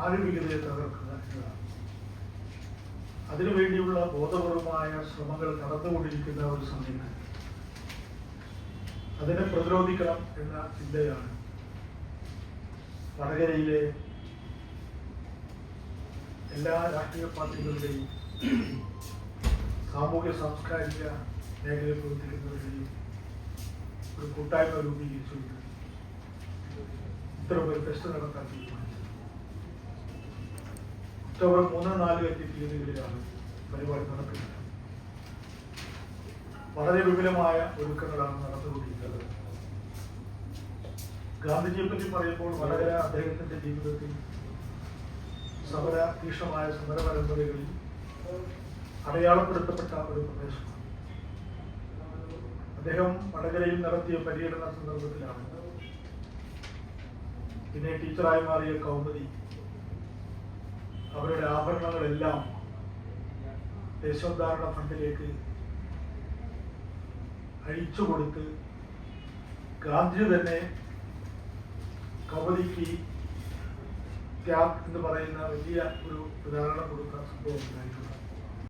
മാനവികതയെ തകർക്കുക എന്നതാണ് അതിനുവേണ്ടിയുള്ള ബോധപൂർവമായ ശ്രമങ്ങൾ നടന്നുകൊണ്ടിരിക്കുന്ന ഒരു സമയത്ത് അതിനെ പ്രതിരോധിക്കണം എന്ന ചിന്തയാണ് വടകരയിലെ എല്ലാ രാഷ്ട്രീയ പാർട്ടികളുടെയും സാമൂഹ്യ സാംസ്കാരിക മേഖലയിൽ പ്രവർത്തിക്കുന്നവരുടെയും ഒരു കൂട്ടായ്മ രൂപീകരിച്ചുകൊണ്ട് ഇത്തരം ഒരു ടെസ്റ്റ് നടത്താൻ തീരുമാനിച്ചത് ഒക്ടോബർ മൂന്ന് നാല് അഞ്ച് തീയതികളിലാണ് പരിപാടി നടക്കുന്നത് വളരെ വിപുലമായ ഒരുക്കങ്ങളാണ് നടന്നുകൊണ്ടിരിക്കുന്നത്. ഗാന്ധിജിയെ പറ്റി പറയുമ്പോൾ വളരെ അദ്ദേഹത്തിന്റെ ജീവിതത്തിൽ സമര തീക്ഷണമായ സമര പരമ്പരകളിൽ അടയാളപ്പെടുത്തപ്പെട്ട ഒരു പ്രദേശമാണ്. അദ്ദേഹം വടകരയിൽ നടത്തിയ പര്യടന സന്ദർഭത്തിലാണ്. പിന്നെ ടീച്ചറായി മാറിയ കൗമുദി. അവരുടെ ആഭരണങ്ങളെല്ലാം ദേശോദ്ധാരണ ഫണ്ടിലേക്ക് അഴിച്ചു കൊടുത്ത് ഗാന്ധി തന്നെ കബലിക്ക് ക്യാബ് എന്ന് പറയുന്ന വലിയ ഒരു ഉദാഹരണം കൊടുക്കുന്ന സംഭവം ഉണ്ടായിട്ടുണ്ട്.